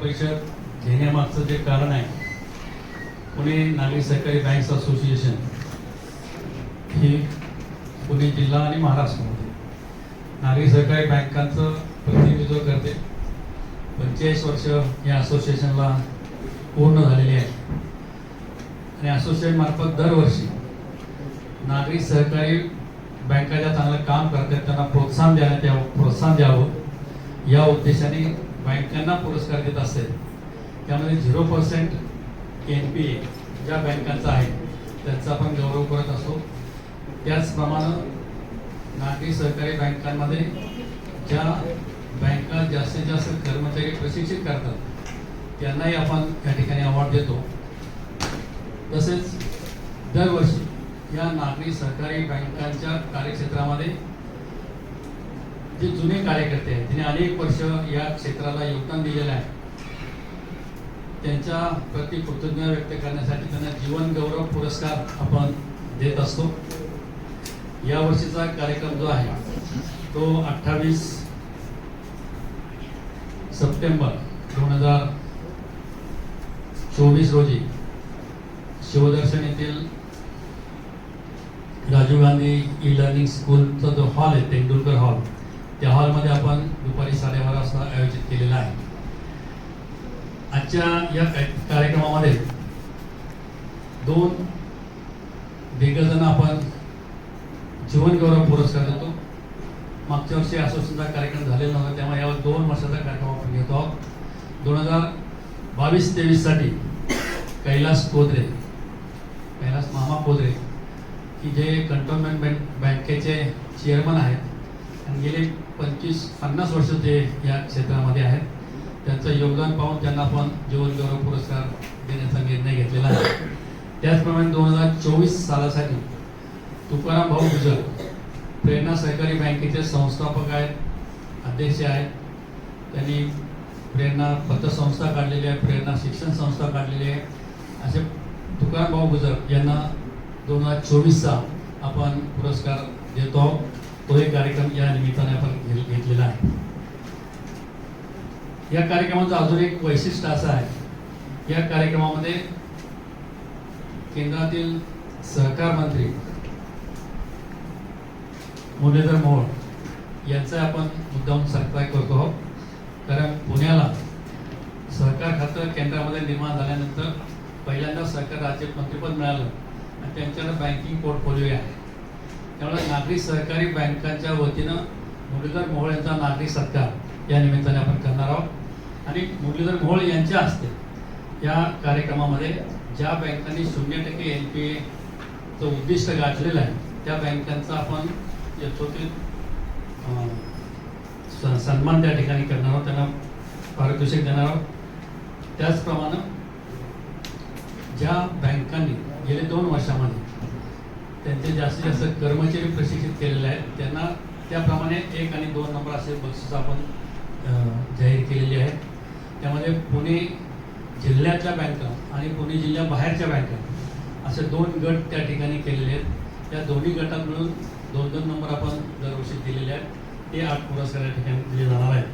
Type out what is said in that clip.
परिषद घेण्यामागचं जे कारण आहे पुणे नागरी सहकारी बँक्स असोसिएशन ही पुणे जिल्हा आणि महाराष्ट्रामध्ये नागरी सहकारी बँकांचं प्रतिनिधित्व करते. पंचेचाळीस वर्ष या असोसिएशनला पूर्ण झालेली आहे. आणि असोसिएशन मार्फत दरवर्षी नागरी सहकारी बँका ज्या चांगलं काम करतात त्यांना प्रोत्साहन देण्यात यावं प्रोत्साहन द्यावं. या उद्देशाने बँकांना पुरस्कार देत असेल त्यामध्ये zero percent N P A ज्या बँकांचा आहे त्यांचा आपण गौरव करत असतो त्याचप्रमाणे नागरी सहकारी बँकांमध्ये ज्या बँका जास्तीत जास्त कर्मचारी प्रशिक्षित करतात त्यांनाही आपण या ठिकाणी अवॉर्ड देतो. तसेच दरवर्षी या नागरी सहकारी बँकांच्या कार्यक्षेत्रामध्ये जे जुने कार्यकर्ते आहेत ज्यांनी अनेक वर्ष या क्षेत्राला योगदान दिलेलं आहे त्यांच्या प्रति कृतज्ञता व्यक्त करण्यासाठी त्यांना जीवन गौरव पुरस्कार आपण देत असतो. या वर्षीचा कार्यक्रम जो आहे तो अठ्ठावीस सप्टेंबर दोन हजार चोवीस रोजी शिवदर्शन येथील राजीव गांधी ई लर्निंग स्कूलचा जो हॉल आहे तेंडुलकर हॉल त्या हॉलमध्ये आपण दुपारी साडेबारा वाजता आयोजित केलेला आहे. आजच्या या कार्यक्रमामध्ये दोन दिग्गजांना आपण जीवन गौरव पुरस्कार देतो. मागच्या वर्षी असोसिएशनचा कार्यक्रम झालेला नव्हता त्यामुळे यावर दोन वर्षाचा कार्यक्रम आपण घेतो आहोत. दोन हजार बावीस तेवीससाठी कैलास कोदरे कैलास मामा कोदरे की जे कंटोनमेंट बँक बँकेचे चेअरमन आहेत आणि गेले पंचवीस पन्नास वर्ष ते या क्षेत्रामध्ये आहेत. त्यांचं योगदान पाहून त्यांना आपण जीवन गौरव पुरस्कार देण्याचा निर्णय घेतलेला आहे. त्याचप्रमाणे दोन हजार चोवीस सालासाठी तुकाराम भाऊ गुजर प्रेरणा सहकारी बँकेचे संस्थापक आहेत अध्यक्ष आहेत. त्यांनी प्रेरणा पतसंस्था काढलेली आहे प्रेरणा शिक्षण संस्था काढलेली आहे. असे तुकाराम भाऊ गुजर यांना दोन हजार चोवीसचा आपण पुरस्कार देतो आहोत. तो एक कार्यक्रम या निमित्ताने आपण घेतलेला आहे. या कार्यक्रमाचं अजून एक वैशिष्ट्य असं आहे या कार्यक्रमामध्ये केंद्रातील सहकार मंत्री मुरलीधर मोहोळ यांचा आपण मुद्दाम सत्कार करतो आहोत. कारण पुण्याला सहकार खातं केंद्रामध्ये निर्माण झाल्यानंतर पहिल्यांदा सहकार राज्य मंत्रिपद मिळालं आणि त्यांच्याकडे बँकिंग पोर्टफोलिओ आहे. त्यामुळे नागरी सहकारी बँकांच्या वतीनं मुरलीधर मोहोळ यांचा नागरी सत्कार या निमित्ताने आपण करणार आहोत. आणि मुरलीधर मोहोळ यांच्या हस्ते या कार्यक्रमामध्ये ज्या बँकांनी शून्य टक्के एन पी एचं उद्दिष्ट गाठलेलं आहे त्या बँकांचा आपण यथोचित सन्मान त्या ठिकाणी करणार आहोत त्यांना पारितोषिक देणार आहोत. त्याचप्रमाणे ज्या बँकांनी गेले दोन वर्षामध्ये त्यांचे जास्तीत जास्त कर्मचारी प्रशिक्षित केलेले आहेत. त्यांना त्याप्रमाणे एक आणि दोन नंबर असे बक्षीस आपण जाहीर केलेली आहेत. त्यामध्ये पुणे जिल्ह्याच्या बँका आणि पुणे जिल्ह्याबाहेरच्या बँका असे दोन गट त्या ठिकाणी केलेले आहेत. त्या दोन्ही गटात मिळून दोन दोन नंबर आपण दरवर्षी दिलेले आहेत. ते आठ पुरस्कार या ठिकाणी दिले जाणार आहेत.